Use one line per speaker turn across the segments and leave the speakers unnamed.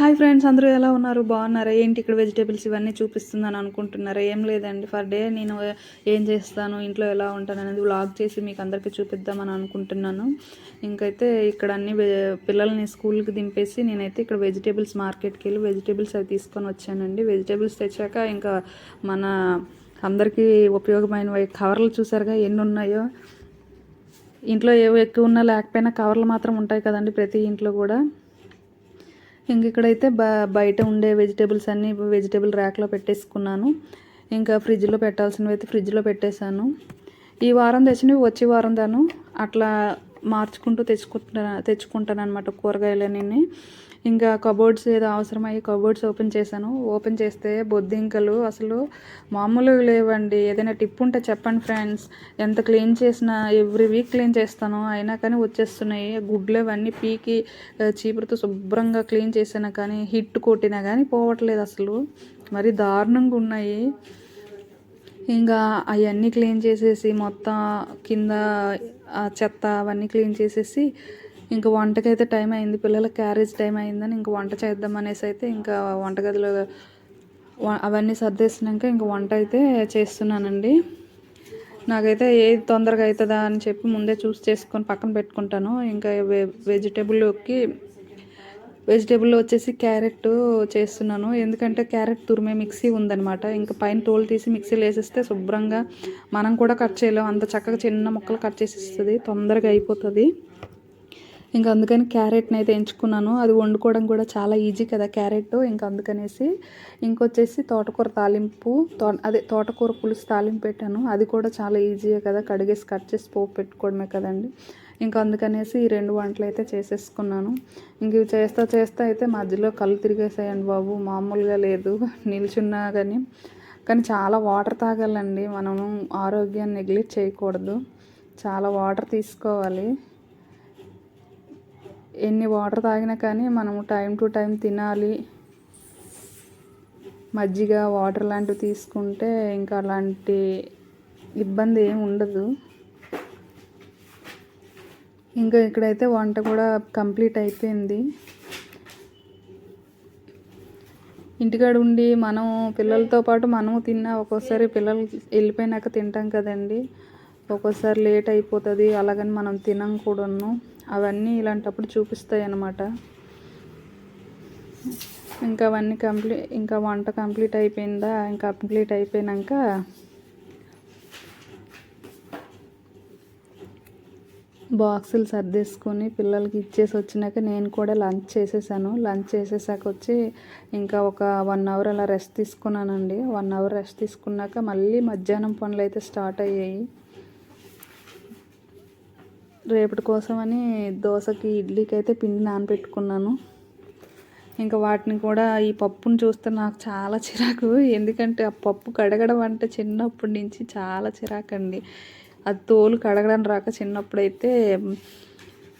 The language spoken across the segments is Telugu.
హాయ్ ఫ్రెండ్స్ అందరూ ఎలా ఉన్నారు? బాగున్నారా? ఏంటి ఇక్కడ వెజిటేబుల్స్ ఇవన్నీ చూపిస్తుందని అనుకుంటున్నారా? ఏం లేదండి ఫర్ డే నేను ఏం చేస్తాను ఇంట్లో ఎలా ఉంటాను అనేది వ్లాగ్ చేసి మీకు అందరికీ చూపిద్దామని అనుకుంటున్నాను. ఇంకైతే ఇక్కడ అన్ని పిల్లల్ని స్కూల్కి దింపేసి నేనైతే ఇక్కడ వెజిటేబుల్స్ మార్కెట్కి వెళ్ళి వెజిటేబుల్స్ అవి తీసుకొని వచ్చానండి. వెజిటేబుల్స్ తెచ్చాక ఇంకా మన అందరికీ ఉపయోగమైనవి కవర్లు చూసారుగా ఎన్ని ఉన్నాయో. ఇంట్లో ఏవో ఎక్కువ ఉన్నా లేకపోయినా కవర్లు మాత్రం ఉంటాయి కదండి ప్రతి ఇంట్లో కూడా. ఇంక ఇక్కడైతే బ బయట ఉండే వెజిటేబుల్స్ అన్నీ వెజిటేబుల్ ర్యాక్లో పెట్టేసుకున్నాను. ఇంకా ఫ్రిడ్జ్లో పెట్టాల్సినవి అయితే ఫ్రిడ్జ్లో పెట్టేశాను. ఈ వారం తెచ్చినవి వచ్చే వారం దాను అట్లా మార్చుకుంటూ తెచ్చుకుంటా తెచ్చుకుంటాను అనమాట కూరగాయలన్నీ ఇంకా కబోర్డ్స్ ఏదో అవసరమయ్యి కబోర్డ్స్ ఓపెన్ చేశాను. ఓపెన్ చేస్తే బొద్దింకలు అసలు మామూలుగా లేవండి. ఏదైనా టిప్ ఉంటే చెప్పండి ఫ్రెండ్స్ ఎంత క్లీన్ చేసినా ఎవ్రీ వీక్ క్లీన్ చేస్తాను. అయినా కానీ వచ్చేస్తున్నాయి. గుడ్లు అవన్నీ పీకి చీపురుతో శుభ్రంగా క్లీన్ చేసినా కానీ హిట్ కొట్టినా కానీ పోవట్లేదు అసలు. మరి దారుణంగా ఉన్నాయి. ఇంకా అవన్నీ క్లీన్ చేసేసి మొత్తం కింద చెత్త అవన్నీ క్లీన్ చేసేసి ఇంకా వంటకైతే టైం అయింది. పిల్లల క్యారేజ్ టైం అయిందని ఇంకా వంట చేద్దాం అనేసి అయితే ఇంకా వంటగదిలో అవన్నీ సర్దేసినాక ఇంకా వంట అయితే చేస్తున్నానండి. నాకైతే ఏది తొందరగా అవుతుందా అని చెప్పి ముందే చూస్ చేసుకొని పక్కన పెట్టుకుంటాను. ఇంకా వె వెజిటేబుల్లోకి వెజిటేబుల్లో వచ్చేసి క్యారెట్ చేస్తున్నాను. ఎందుకంటే క్యారెట్ తురిమే మిక్సీ ఉందనమాట ఇంకా పైన తోలు తీసి మిక్సీలో వేసేస్తే శుభ్రంగా మనం కూడా కట్ చేయలేం. అంత చక్కగా చిన్న ముక్కలు కట్ చేసి ఇస్తుంది తొందరగా అయిపోతుంది. ఇంకా అందుకని క్యారెట్ని అయితే ఎంచుకున్నాను. అది వండుకోవడం కూడా చాలా ఈజీ కదా క్యారెట్. ఇంకా అందుకనేసి ఇంకొచ్చేసి తోటకూర తాలింపు తో అదే తోటకూర పులుసు తాలింపు పెట్టాను. అది కూడా చాలా ఈజీయే కదా కడిగేసి కట్ చేసి పోపు పెట్టుకోవడమే కదండి. ఇంకా అందుకనేసి ఈ రెండు వంటలు అయితే చేసేసుకున్నాను. ఇంక ఇవి చేస్తా చేస్తా అయితే మధ్యలో కళ్ళు తిరిగేసాయండి బాబు. మామూలుగా లేదు నిల్చున్నా కానీ కానీ చాలా వాటర్ తాగాలండి. మనము ఆరోగ్యాన్ని నెగ్లెక్ట్ చేయకూడదు. చాలా వాటర్ తీసుకోవాలి. ఎన్ని వాటర్ తాగినా కానీ మనము టైం టు టైం తినాలి. మజ్జిగ వాటర్ లాంటివి తీసుకుంటే ఇంకా అలాంటి ఇబ్బంది ఏమి ఉండదు. ఇంకా ఇక్కడైతే వంట కూడా కంప్లీట్ అయిపోయింది. ఇంటికాడ ఉండి మనం పిల్లలతో పాటు మనము తిన్నా ఒక్కోసారి పిల్లలు వెళ్ళిపోయినాక తింటాం కదండి. ఒక్కోసారి లేట్ అయిపోతుంది అలాగని మనం తినం కూడాను. అవన్నీ ఇలాంటప్పుడు చూపిస్తాయి అన్నమాట ఇంకా అవన్నీ కంప్లీట్ ఇంకా వంట కంప్లీట్ అయిపోయిందా? ఇంకా కంప్లీట్ అయిపోయినాక బాక్సులు సర్దేసుకొని పిల్లలకి ఇచ్చేసి వచ్చినాక నేను కూడా లంచ్ చేసేసాను. లంచ్ చేసేసాక వచ్చి ఇంకా ఒక వన్ అవర్ అలా రెస్ట్ తీసుకున్నానండి. వన్ అవర్ రెస్ట్ తీసుకున్నాక మళ్ళీ మధ్యాహ్నం పనులు అయితే స్టార్ట్ అయ్యాయి. రేపటి కోసమని దోశకి ఇడ్లీకి అయితే పిండి నానబెట్టుకున్నాను ఇంకా వాటిని కూడా ఈ పప్పుని చూస్తే నాకు చాలా చిరాకు. ఎందుకంటే ఆ పప్పు కడగడం అంటే చిన్నప్పటి నుంచి చాలా చిరాకండి. అది తోలు కడగడం రాక చిన్నప్పుడైతే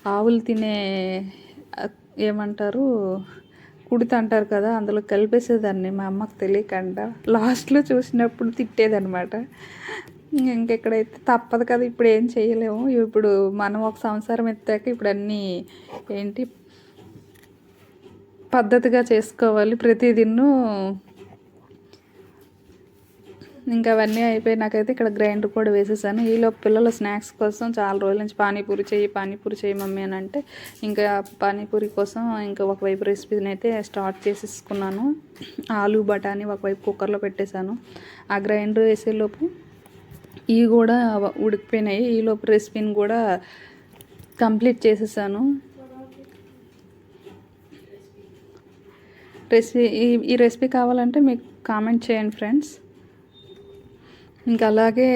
ఆవులు తినే ఏమంటారు కుడిత అంటారు కదా అందులో కలిపేసేదాన్ని. మా అమ్మకు తెలియకుండా లాస్ట్లో చూసినప్పుడు తిట్టేదనమాట ఇంకెక్కడైతే తప్పదు కదా ఇప్పుడు ఏం చేయలేము. ఇప్పుడు మనం ఒక సంవత్సరం ఎత్తాక ఇప్పుడు అన్నీ ఏంటి పద్ధతిగా చేసుకోవాలి. ప్రతిదిన్ను ఇంకా అవన్నీ అయిపోయి నాకైతే ఇక్కడ గ్రైండర్ కూడా వేసేసాను. ఈలో పిల్లల స్నాక్స్ కోసం చాలా రోజుల నుంచి పానీపూరి చేయి పానీపూరి చేయి మమ్మీ అని అంటే ఇంకా పానీపూరి కోసం ఇంకా ఒకవైపు రెసిపీని అయితే స్టార్ట్ చేసేసుకున్నాను. ఆలు బఠానీ ఒకవైపు కుక్కర్లో పెట్టేశాను. ఆ గ్రైండర్ వేసేలోపు ఇవి కూడా ఉడికిపోయినాయి. ఈలోపు రెసిపీని కూడా కంప్లీట్ చేసేసాను. రెసిపీ ఈ ఈ రెసిపీ కావాలంటే మీకు కామెంట్ చేయండి ఫ్రెండ్స్ ఇంకా అలాగే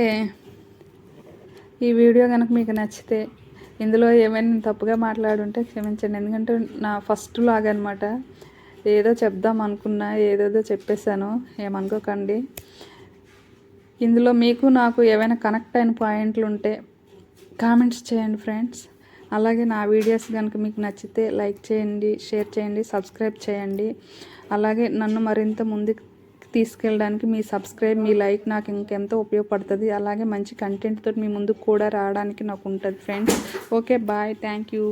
ఈ వీడియో కనుక మీకు నచ్చితే ఇందులో ఏమైనా తప్పుగా మాట్లాడుంటే క్షమించండి. ఎందుకంటే నా ఫస్ట్ లాగ్ అనమాట ఏదో చెప్దాం అనుకున్నా ఏదేదో చెప్పేశాను. ఏమనుకోకండి. ఇందులో మీకు నాకు ఏవైనా కనెక్ట్ అయిన పాయింట్లు ఉంటే కామెంట్స్ చేయండి ఫ్రెండ్స్ అలాగే నా వీడియోస్ కనుక మీకు నచ్చితే లైక్ చేయండి షేర్ చేయండి సబ్స్క్రైబ్ చేయండి. అలాగే నన్ను మరింత ముందుకు తీసుకెళ్ళడానికి మీ సబ్స్క్రైబ్ మీ లైక్ నాకు ఇంకెంతో ఉపయోగపడుతుంది. అలాగే మంచి కంటెంట్తో మీ ముందుకు కూడా రావడానికి నాకు ఉంటుంది friends okay bye thank you